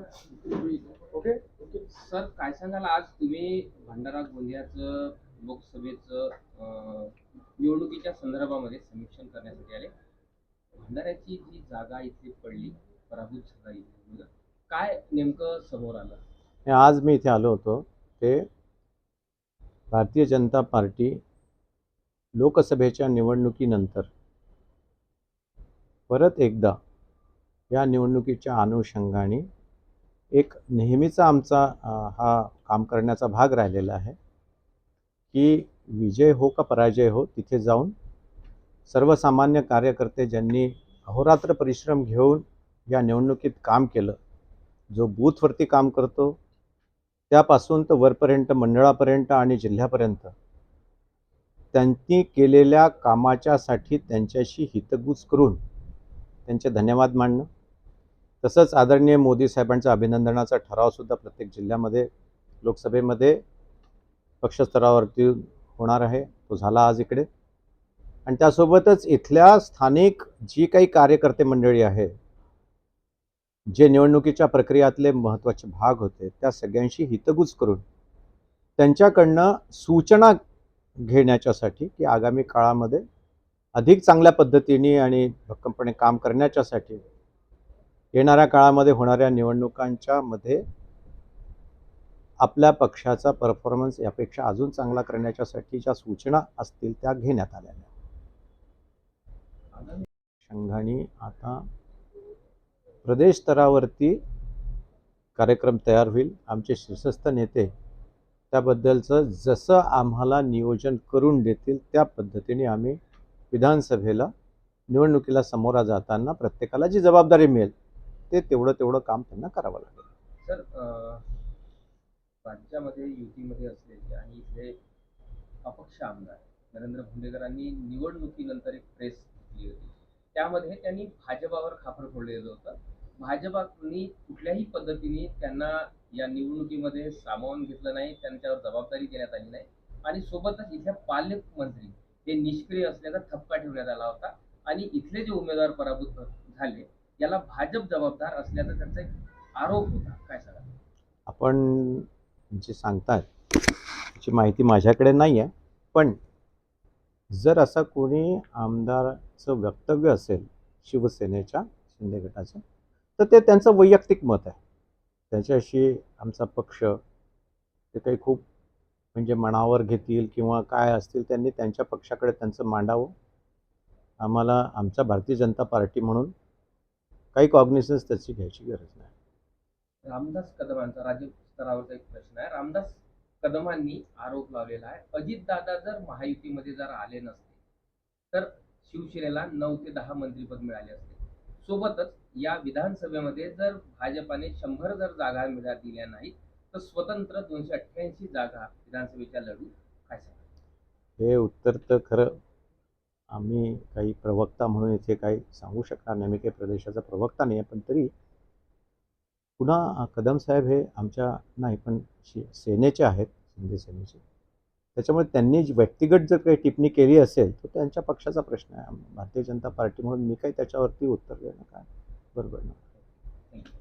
Okay sir काय सांगाल? आज तुम्ही भंडारा गोंदियाचं लोकसभेचं निवडणुकीच्या संदर्भामध्ये समीक्षण करण्यासाठी आले. भंडाऱ्याची जी जागा इथे पडली पराभूत झाला काय नेमकं समोर आलं? आज मी इथे आलो होतो. ते भारतीय जनता पार्टी लोकसभेच्या निवडणुकीनंतर परत एकदा या निवडणुकीच्या अनुषंगाने एक नेहमीचा आमचा हा काम करण्याचा भाग राहिलेला आहे की विजय हो का पराजय हो तिथे जाऊन सर्वसामान्य कार्यकर्ते ज्यांनी अहोरात्र परिश्रम घेऊन या निवडणुकीत काम केलं जो बूथवरती काम करतो त्यापासून तर वरपर्यंत मंडळापर्यंत आणि जिल्ह्यापर्यंत त्यांनी केलेल्या कामाच्यासाठी त्यांच्याशी हितगूज करून त्यांचे धन्यवाद मांडणं तसंच आदरणीय मोदी साहेबांचा अभिनंदनाचा ठरावसुद्धा प्रत्येक जिल्ह्यामध्ये लोकसभेमध्ये पक्षस्तरावरती होणार आहे. तो झाला आज इकडे. आणि त्यासोबतच इथल्या स्थानिक जी काही कार्यकर्ते मंडळी आहे जे निवडणुकीच्या प्रक्रियातले महत्त्वाचे भाग होते त्या सगळ्यांशी हितगुज करून त्यांच्याकडनं सूचना घेण्याच्यासाठी की आगामी काळामध्ये अधिक चांगल्या पद्धतीने आणि भक्कमपणे काम करण्याच्यासाठी येणाऱ्या काळामध्ये होणाऱ्या निवडणुकांच्या मध्ये आपल्या पक्षाचा परफॉर्मन्स यापेक्षा अजून चांगला करण्याच्यासाठी ज्या सूचना असतील त्या घेण्यात आलेल्या संघाने आता प्रदेश स्तरावरती कार्यक्रम तयार होईल. आमचे शीर्षस्थ नेते त्याबद्दलचं जसं आम्हाला नियोजन करून देतील त्या पद्धतीने आम्ही विधानसभेला निवडणुकीला समोरा जाताना प्रत्येकाला जी जबाबदारी मिळेल ते तेवढं तेवढं काम त्यांना करावं लागेल. सर राज्यामध्ये युतीमध्ये असलेले आणि इथले अपक्ष आमदार नरेंद्र भोंडेकरांनी निवडणुकीनंतर एक प्रेस घेतली होती. त्यामध्ये त्यांनी भाजपावर खापर फोडलेलं होतं. भाजपानी कुठल्याही पद्धतीने त्यांना या निवडणुकीमध्ये सामावून घेतलं नाही त्यांच्यावर जबाबदारी देण्यात आली नाही आणि सोबतच इथल्या पालकमंत्री हे निष्क्रिय असल्याचा ठपका ठेवण्यात आला होता आणि इथले जे उमेदवार पराभूत झाले याला भाजप जबाबदार असल्याचा त्यांचा एक आरोप होता. काय सांगा आपण जे सांगताय त्याची माहिती माझ्याकडे नाही आहे पण जर असा कोणी आमदारचं वक्तव्य असेल शिवसेनेच्या शिंदे गटाचं तर ते त्यांचं वैयक्तिक मत आहे. त्याच्याशी आमचा पक्ष ते काही खूप म्हणजे मनावर घेतील किंवा काय असतील त्यांनी त्यांच्या पक्षाकडे त्यांचं मांडावं. आम्हाला आमच्या भारतीय जनता पार्टी म्हणून काही कॉग्निशन्स त्याची घ्यायची गरज नाही. रामदास कदमांचा राज्य स्तरावरचा एक प्रश्न आहे. रामदास कदमांनी आरोप लावलेला आहे. अजितदादा जर महायुतीमध्ये जर आले नसते तर शिवसेनेला नऊ ते दहा मंत्रीपद मिळाले असते. सोबतच या विधानसभेमध्ये जर भाजपाने शंभर जर जागा मिळा दिल्या नाहीत तर स्वतंत्र दोनशे अठ्ठ्याऐंशी जागा विधानसभेच्या लढू काय हे उत्तर तर खरं आम्ही काही प्रवक्ता म्हणून इथे काही सांगू शकणार नाही. मी काही प्रदेशाचा प्रवक्ता नाही आहे पण तरी पुन्हा कदम साहेब हे आमच्या नाही पण सेनेचे आहेत शिंदे सेनेचे. त्याच्यामुळे त्यांनी जी व्यक्तिगत जर काही टिप्पणी केली असेल तर त्यांच्या पक्षाचा प्रश्न आहे. भारतीय जनता पार्टी म्हणून मी काही त्याच्यावरती उत्तर देणं काय? बरोबर नाही